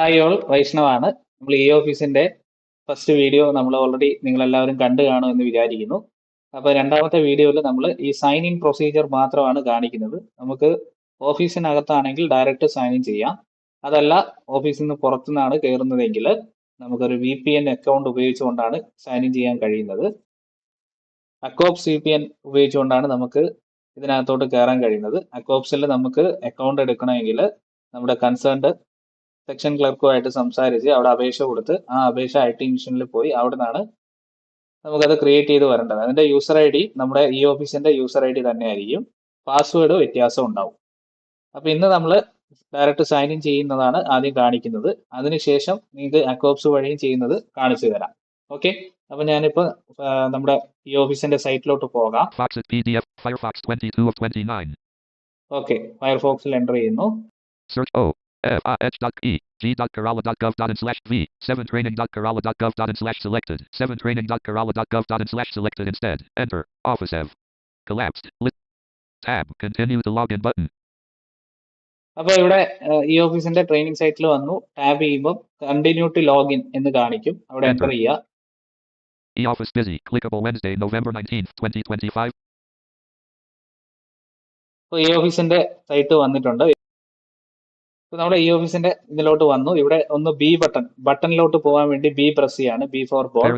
Hi all വൈഷ്ണവാണ്. നമ്മൾ ഈ ഓഫീസിന്റെ ഫസ്റ്റ് വീഡിയോ നമ്മൾ ഓൾറെഡി നിങ്ങൾ എല്ലാവരും കണ്ടു കാണുമെന്ന് വിചാരിക്കുന്നു. അപ്പോൾ രണ്ടാമത്തെ വീഡിയോയിൽ നമ്മൾ ഈ സൈൻ ഇൻ പ്രൊസീജിയർ മാത്രമാണ് കാണിക്കുന്നത്. നമുക്ക് ഓഫീസിനകത്താണെങ്കിൽ ഡയറക്റ്റ് സൈൻ ഇൻ ചെയ്യാം. അതല്ല ഓഫീസിൽ നിന്ന് പുറത്തുനിന്നാണ് കയറുന്നതെങ്കിൽ നമുക്കൊരു വി പി എൻ അക്കൗണ്ട് ഉപയോഗിച്ചുകൊണ്ടാണ് സൈൻ ഇൻ ചെയ്യാൻ കഴിയുന്നത്. അക്കോപ്സ് വി പി എൻ ഉപയോഗിച്ചുകൊണ്ടാണ് നമുക്ക് ഇതിനകത്തോട്ട് കയറാൻ കഴിയുന്നത്. അക്കോപ്സിൽ നമുക്ക് അക്കൗണ്ട് എടുക്കണമെങ്കിൽ നമ്മുടെ കൺസേൺഡ് സെക്ഷൻ ക്ലർക്കുമായിട്ട് സംസാരിച്ച് അവിടെ അപേക്ഷ കൊടുത്ത് ആ അപേക്ഷ ഐ ടി മിഷനിൽ പോയി അവിടെ നിന്നാണ് നമുക്കത് ക്രിയേറ്റ് ചെയ്ത് വരേണ്ടത്. അതിന്റെ യൂസർ ഐ ഡി നമ്മുടെ ഈ ഓഫീസിന്റെ യൂസർ ഐ ഡി തന്നെയായിരിക്കും. പാസ്വേഡ് വ്യത്യാസം ഉണ്ടാവും. അപ്പോൾ ഇന്ന് നമ്മൾ ഡയറക്റ്റ് സൈൻ ഇൻ ചെയ്യുന്നതാണ് ആദ്യം കാണിക്കുന്നത്. അതിനുശേഷം നിങ്ങൾക്ക് അക്കോപ്സ് വഴിയും ചെയ്യുന്നത് കാണിച്ചു തരാം. ഓക്കെ അപ്പൊ ഞാനിപ്പോ നമ്മുടെ ഈ ഓഫീസിന്റെ സൈറ്റിലോട്ട് പോകാം. Fox at PDF, Firefox 22 29. Okay ഫയർഫോക്സിൽ enter ചെയ്യുന്നു. fih.e, g.kerala.gov.in slash v, 7 training.kerala.gov.in slash selected, 7 training.kerala.gov.in slash selected instead, enter, office f. Collapsed, lit, tab, continue the login button. അപ്പോൾ ഇവിടെ ഈ ഓഫീസിന്റെ ട്രെയിനിങ് സൈറ്റിൽ വന്നു. ടാബ് ചെയ്യുമ്പോൾ കണ്ടിന്യൂ ടു ലോഗിൻ എന്ന് കാണിക്കും. അവിടെ എൻ്റർ ചെയ്യുക. E office busy clickable Wednesday November 19th 2025 അപ്പോൾ ഈ ഓഫീസിന്റെ സൈറ്റ് വന്നിട്ടുണ്ട്. നമ്മുടെ ഈ ഓഫീസിന്റെ ഇതിലോട്ട് വന്നു. ഇവിടെ ഒന്ന് ബി ബട്ടൺ ബട്ടണിലോട്ട് പോകാൻ വേണ്ടി ബി പ്രസ് ചെയ്യാണ്. ബി ഫോർ ബോൾ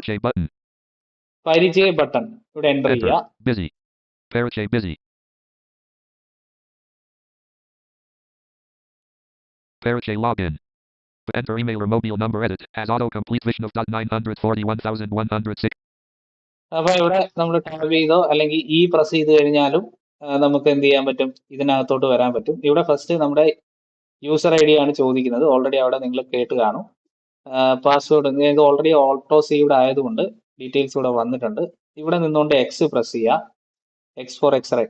പരിചയ ബട്ടൺ ഇവിടെ എന്റർ ചെയ്യുക Parache login. Enter email or mobile number edit as autocomplete vision of dot 941,106 അപ്പോൾ ഇവിടെ നമ്മൾ ടാബ് ചെയ്തോ അല്ലെങ്കിൽ ഈ പ്രസ് ചെയ്ത് കഴിഞ്ഞാലും നമുക്ക് എന്ത് ചെയ്യാൻ പറ്റും? ഇതിനകത്തോട്ട് വരാൻ പറ്റും. ഇവിടെ ഫസ്റ്റ് നമ്മുടെ യൂസർ ഐ ഡി ആണ് ചോദിക്കുന്നത്. ഓൾറെഡി അവിടെ നിങ്ങൾ കേട്ട് കാണും. പാസ്വേഡ് നിങ്ങൾക്ക് ഓൾറെഡി ഓട്ടോ സേവ്ഡ് ആയതുകൊണ്ട് ഡീറ്റെയിൽസ് ഇവിടെ വന്നിട്ടുണ്ട്. ഇവിടെ നിന്നുകൊണ്ട് എക്സ് പ്രസ് ചെയ്യുക X for X ray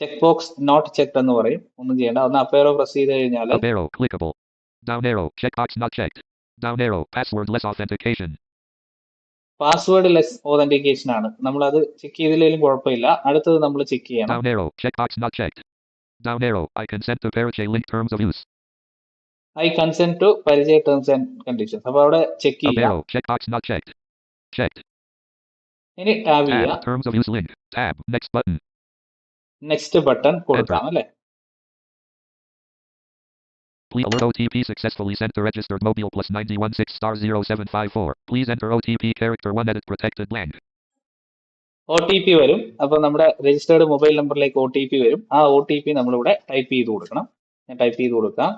check box not check എന്ന് പറയും. ഒന്നും ചെയ്യണ്ട. ഒന്ന് അപ്പേറോ പ്രസ് ചെയ്ത് കഴിഞ്ഞാൽ. പാസ്വേഡ് ലെസ് ഓതന്റിക്കേഷൻ ആണ്. നമ്മൾ അത് ചെക്ക് ചെയ്തില്ലെങ്കിലും കുഴപ്പമില്ല. അടുത്തത് നമ്മൾ ചെക്ക് ചെയ്യണം. Down arrow, checkbox not checked. Down arrow, I consent to Parache link terms of use. I consent to Parichay terms and conditions അപ്പൊ അവിടെ ചെക്ക് Up ചെയ്യുക arrow, checkbox not checked. Checked. ഇനി tab ചെയ്യുക Tab, terms of use link. Tab, next button. Next button കൊടുക്കാം അല്ലെ Please alert OTP successfully sent to registered mobile plus 916 star 0754. Please enter OTP character 1 edit protected blank. O T P വരും അപ്പൊ നമ്മുടെ registered mobile നമ്പറിലേക്ക് O T P വരും ആ O T P നമ്മളിവിടെ type ചെയ്ത് കൊടുക്കണം ഞാൻ ടൈപ്പ് ചെയ്ത് കൊടുക്കാം.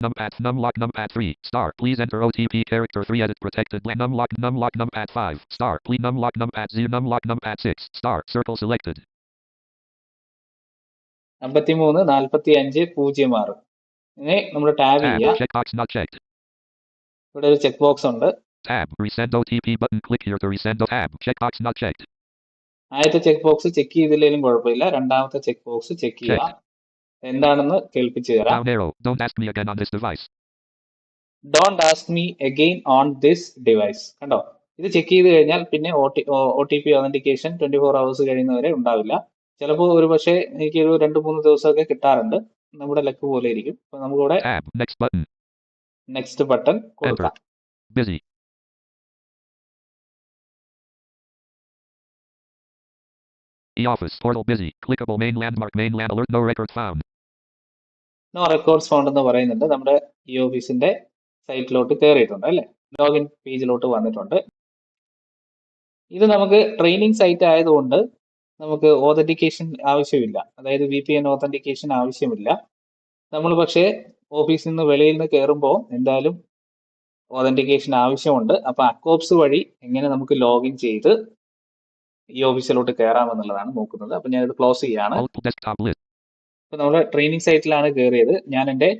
Numpad, numlock, numpad 3, star. Please enter OTP character 3 edit protected blank. Numlock, numlock, numpad 5, star. Please numlock, numpad 0, numlock, numpad 6, star. Circle selected. അമ്പത്തി മൂന്ന് നാൽപ്പത്തി അഞ്ച് പൂജ്യം ആറ് ഇനി നമ്മൾ ടാബ് checkbox not checked. ഇവിടെ ഒരു ചെക്ക് ബോക്സ് ഉണ്ട് Tab, resend OTP button. Click here to resend the tab. Checkbox not checked. ആദ്യത്തെ ചെക്ക് ബോക്സ് ചെക്ക് ചെയ്തില്ലെങ്കിലും കുഴപ്പമില്ല. രണ്ടാമത്തെ ചെക്ക് ബോക്സ് ചെക്ക് ചെയ്യുക എന്താണെന്ന് കേൾപ്പിച്ചു തരാം. Don't ask me again on this device കണ്ടോ? ഇത് ചെക്ക് ചെയ്ത് കഴിഞ്ഞാൽ പിന്നെ O T P authentication twenty four hours കഴിയുന്നവരെ ഉണ്ടാവില്ല. ചിലപ്പോൾ ഒരു പക്ഷേ എനിക്ക് ഒരു രണ്ട് മൂന്ന് ദിവസമൊക്കെ കിട്ടാറുണ്ട്. നമ്മുടെ ലക്ക് പോലെ ഇരിക്കും. അപ്പൊ നമുക്കിവിടെ നെക്സ്റ്റ് ബട്ടൺ കൊടുക്കാം. E-Office, portal busy. Clickable main landmark, main mainland alert, no record found. No records found എന്ന് പറയുന്നുണ്ട്. നമ്മുടെ ഈ ഓഫീസിന്റെ സൈറ്റിലോട്ട് കയറിയിട്ടുണ്ട് അല്ലേ? ലോഗിൻ പേജിലോട്ട് വന്നിട്ടുണ്ട്. ഇത് നമുക്ക് ട്രെയിനിങ് സൈറ്റ് ആയതുകൊണ്ട് നമുക്ക് ഓതന്റിക്കേഷൻ ആവശ്യമില്ല. അതായത് വി പി എൻ ഓതന്റിക്കേഷൻ ആവശ്യമില്ല. നമ്മൾ പക്ഷേ ഓഫീസിൽ നിന്ന് വെളിയിൽ നിന്ന് കയറുമ്പോൾ എന്തായാലും ഓതന്റിക്കേഷൻ ആവശ്യമുണ്ട്. അപ്പോൾ അക്കോപ്സ് വഴി എങ്ങനെ നമുക്ക് ലോഗിൻ ചെയ്ത് ഈ ഓഫീസിലോട്ട് കയറാമെന്നുള്ളതാണ് നോക്കുന്നത്. അപ്പൊ ഞാനിത് ക്ലോസ് ചെയ്യാണ്. അപ്പൊ നമ്മുടെ ട്രെയിനിങ് സൈറ്റിലാണ് കയറിയത് ഞാൻ എന്റെ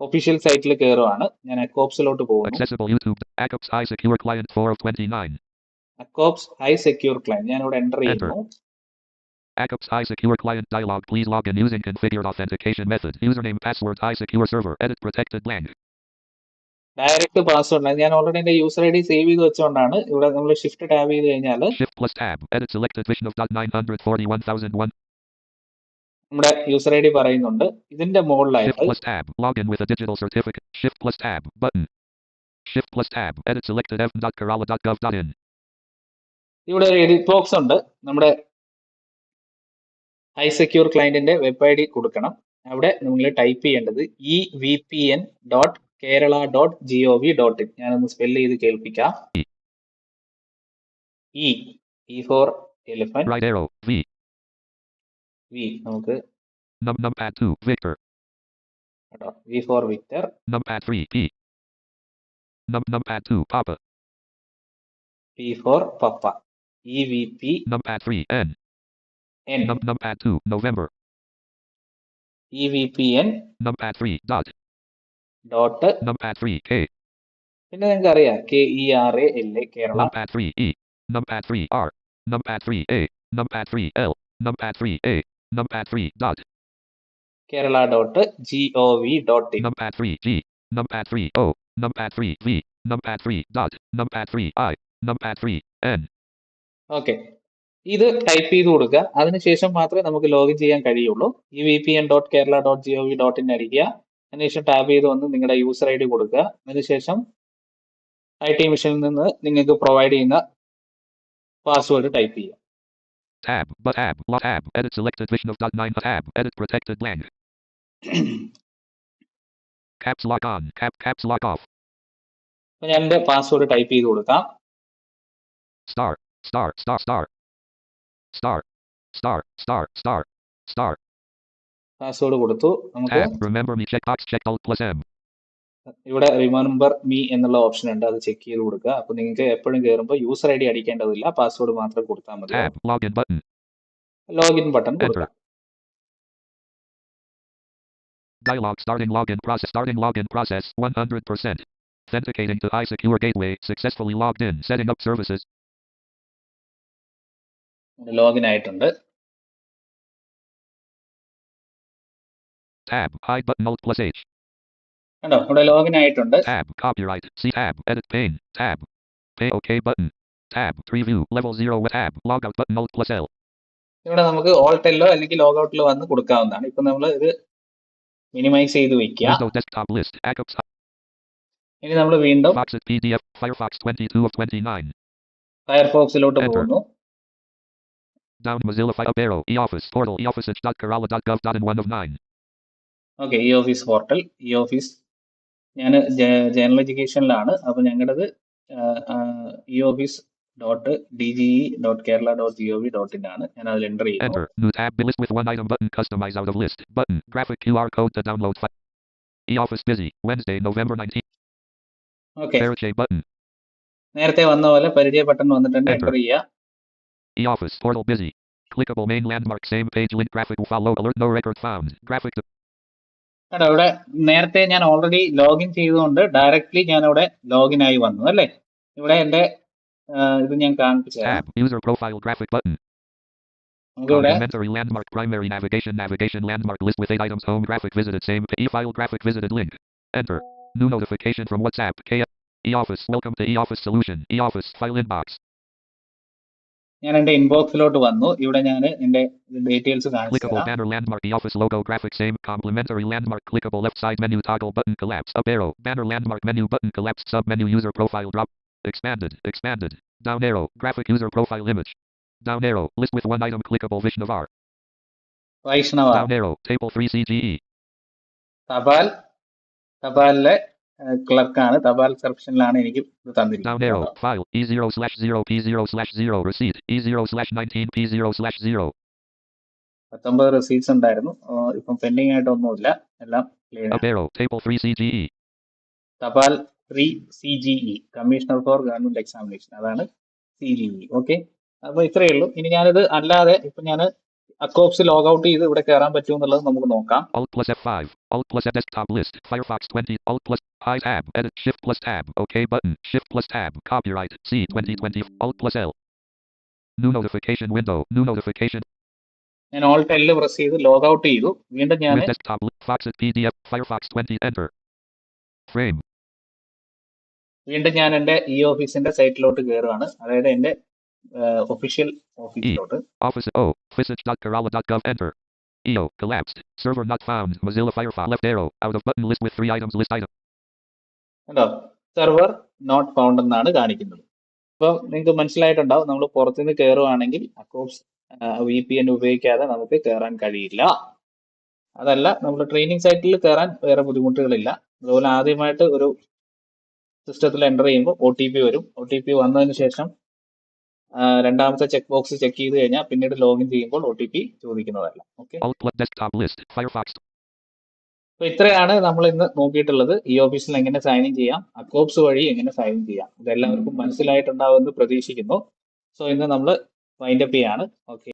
ഒഫീഷ്യൽ സൈറ്റിൽ the ഞാൻ അക്കോപ്സിലോട്ട് പോകും അക്കോപ്സ് ഹൈ സെക്യൂർ ക്ലയന്റ് ഞാൻ ഇവിടെ എന്റർ ചെയ്യുന്നു. Acops High Secure Client Dialog. Please log in using configured authentication method. Username password High Secure Server. Edit protected blank. Direct password ഞാൻ ഓൾറെഡി എന്റെ യൂസർ ഐ ഡി സേവ് ചെയ്ത് വെച്ചുകൊണ്ടാണ് ഇവിടെ നമ്മൾ shift tab ചെയ്ത് കഴിഞ്ഞാൽ Shift plus tab. Edit selected vision of dot 941,001. നമ്മുടെ user I D പറയുന്നുണ്ട് ഇതിന്റെ മുകളിലായിട്ട്. ഇവിടെ ഒരു എഡിറ്റ് ബോക്സ് ഉണ്ട്. നമ്മുടെ ഹൈ സെക്യൂർ ക്ലയന്റിന്റെ വെബ് ഐ ഡി കൊടുക്കണം. അവിടെ നിങ്ങൾ ടൈപ്പ് ചെയ്യേണ്ടത് E V P N dot Kerala dot G O V dot in ഞാനൊന്ന് സ്പെല്ല് ചെയ്ത് കേൾപ്പിക്കാം E E for elephant V നമുക്ക് V for victor P for papa E V P N N number two November E V P N number three dot dot Numpad 3. K. പിന്നെ നിങ്ങൾക്ക് അറിയാം K E R A L A Kerala Numpad 3. E. Numpad 3. R. Numpad 3. A. Numpad 3. L. Numpad 3. A. Numpad 3. Dot. Kerala dot G O V dot in Numpad 3. G. Numpad 3. O. Numpad 3. V. Numpad 3. Dot. Numpad 3. I. Numpad 3. N. Okay ഇത് type ചെയ്ത് കൊടുക്കുക അതിനുശേഷം മാത്രമേ നമുക്ക് login ചെയ്യാൻ കഴിയുള്ളൂ E V P N dot Kerala dot G O V dot in അടിക്കുക അതിനുശേഷം ടാബ് ചെയ്ത് വന്ന് നിങ്ങളുടെ യൂസർ ഐ ഡി കൊടുക്കുക അതിനുശേഷം ഐ ടി മിഷനിൽ നിന്ന് നിങ്ങൾക്ക് പ്രൊവൈഡ് ചെയ്യുന്ന പാസ്വേഡ് ടൈപ്പ് ചെയ്യുക Tab. But tab. Tab. Edit selected vision of dot 9 tab. Edit protected blank. Caps lock on. Cap caps lock off. ഞാൻ എന്റെ പാസ്വേഡ് ടൈപ്പ് ചെയ്ത് കൊടുക്കാം Star. Star. Star. Star. Star. Star. Star. Star. Star. Password കൊടുത്തു നമുക്ക് Tab. Remember me checkbox checked alt plus M. ഇവിടെ remember me എന്നുള്ള option ഉണ്ട് അത് ചെക്ക് ചെയ്ത് കൊടുക്കുക അപ്പൊ നിങ്ങൾക്ക് എപ്പോഴും കയറുമ്പോൾ യൂസർ ഐ ഡി അടിക്കേണ്ടതില്ല പാസ്വേഡ് മാത്രം കൊടുത്താൽ മതി Tab. Login button. Login button Enter. കൊടുക്കുക Dialog starting login process. Starting login process 100%. Authenticating to iSecure Gateway. Successfully logged in. Setting up services. Login ആയിട്ടുണ്ട് Tab. Hide button alt plus H. കണ്ടോ ഇവിടെ login ആയിട്ടുണ്ട് Tab. Copyright. C tab. Edit pane. Tab. Pay OK button. Tab. Preview. Level 0 with tab. Logout button alt plus L. ഇവിടെ നമുക്ക് ഓൾട്ടെല്ലോ അല്ലെങ്കിൽ ലോഗൌട്ടിലോ വന്ന് കൊടുക്കാവുന്നതാണ് ഇപ്പൊ നമ്മൾ ഇത് മിനിമൈസ് ചെയ്ത് വെക്കുക Windows desktop list. Backups. ഇനി നമ്മൾ വീണ്ടും Foxit PDF. Firefox 22 of 29. ഫയർഫോക്സിലോട്ട് Enter. പോകുന്നു Down Mozilla Fi up arrow. eOffice. Portal. eoffice.kerala.gov.in 1 of 9. okay e office portal. E office yana general education lana appo njangalad e office dot dge dot kerala dot gov dot in aanu enter cheyyunu enter. List with one item button customize out of list. Button. Graphic qr code to download file e office busy. Wednesday november nineteenth. okay. Share chey button. നേരത്തെ വന്ന പോലെ button, button വന്നിട്ടുണ്ട്. Enter ചെയ്യുക e office portal busy clickable main landmark same page link graphic follow alert no record found graphic To, കേട്ടോ ഇവിടെ നേരത്തെ ഞാൻ already login ചെയ്തുകൊണ്ട് ഡയറക്റ്റ്ലി ഞാൻ ഇവിടെ ലോഗിൻ ആയി വന്നു അല്ലേ ഇവിടെ എൻ്റെ ആ, ഇത് ഞാൻ കാണിച്ചു തരാം tab. User profile. Graphic button. നമുക്കിവിടെ Complementary landmark. Primary navigation. Navigation landmark list with eight items. Home graphic visited. Same. pa- E-file. Graphic visited. Link. Enter. New notification from WhatsApp. K. eOffice. Welcome to eOffice solution. eOffice. File inbox. ഞാൻ എൻ്റെ ഇൻബോക്സിലോട്ട് വന്നു ഇവിടെ ഞാൻ എൻ്റെ details കാണിച്ചു Clickable തരാം banner landmark eOffice logo graphic same complementary landmark clickable left side menu toggle button collapse up arrow banner landmark menu button collapsed sub menu user profile drop expanded expanded down arrow graphic user profile image down arrow list with one item clickable Vishnavar Vaishnava down arrow table 3 CGE തപാൽ തപാലിലെ ക്ലർക്കാണ്. തപാൽ സെർപ്ഷനിലാണ് എനിക്ക് പത്തൊമ്പത് receipts ഉണ്ടായിരുന്നു. ഇപ്പം pending ആയിട്ടൊന്നുമില്ല. എല്ലാം തപാൽ three C G E commissioner for government examination അതാണ് സി ജി ഇ ഓക്കെ അപ്പോൾ ഇത്രയേ ഉള്ളൂ. ഇനി ഞാനിത് അല്ലാതെ ഇപ്പൊ ഞാൻ അക്കോപ്സ് ലോഗ് ഔട്ട് ചെയ്ത് ഇവിടെ കയറാൻ പറ്റുമെന്നുള്ളത് നമുക്ക് നോക്കാം. Alt plus F5 Alt plus F desktop list Firefox 20 Alt plus High tab Edit Shift plus tab OK button Shift plus tab Copyright C 2020 Alt plus L New notification window New notification ഞാൻ alt L press ചെയ്ത് log out ചെയ്തു വീണ്ടും ഞാൻ with desktop li- Foxit PDF Firefox 20 Enter Frame വീണ്ടും ഞാൻ എൻ്റെ E ഓഫീസിന്റെ സൈറ്റിലോട്ട് കയറുകയാണ് അതായത് എൻ്റെ official ഓഫീസിലോട്ട് Office O Visage.kerala.gov Enter EO. Collapsed. Server not found. Mozilla Firefox. Left arrow. Out of button list with three items. List item. കണ്ടോ? Server not found എന്നാണ് കാണിക്കുന്നത്. അപ്പോൾ നിങ്ങൾക്ക് മനസ്സിലായിട്ടുണ്ടാവും നമ്മൾ പുറത്തുനിന്ന് കയറുവാണെങ്കിൽ അക്കോപ്സ് വി പി എൻ ഉപയോഗിക്കാതെ നമുക്ക് കയറാൻ കഴിയില്ല. അതല്ല നമ്മൾ ട്രെയിനിങ് സൈറ്റിൽ കയറാൻ വേറെ ബുദ്ധിമുട്ടുകളില്ല. അതുപോലെ ആദ്യമായിട്ട് ഒരു സിസ്റ്റത്തിൽ എന്റർ ചെയ്യുമ്പോൾ ഒ ടി പി വരും. ഒ ടി പി വന്നതിന് ശേഷം രണ്ടാമത്തെ ചെക്ക് ബോക്സ് ചെക്ക് ചെയ്ത് കഴിഞ്ഞാൽ പിന്നീട് ലോഗിൻ ചെയ്യുമ്പോൾ ഒ ടി പി ചോദിക്കുന്നതല്ല. ഓക്കെ അപ്പൊ ഇത്രയാണ് നമ്മൾ ഇന്ന് നോക്കിയിട്ടുള്ളത്. ഈ ഓഫീസിൽ എങ്ങനെ സൈൻ ഇൻ ചെയ്യാം അക്കോപ്സ് വഴി എങ്ങനെ സൈൻ ഇൻ ചെയ്യാം. ഇതെല്ലാവർക്കും മനസ്സിലായിട്ടുണ്ടാവുമെന്ന് പ്രതീക്ഷിക്കുന്നു. സോ ഇന്ന് നമ്മൾ വൈൻഡപ്പ് ചെയ്യാണ്. ഓക്കെ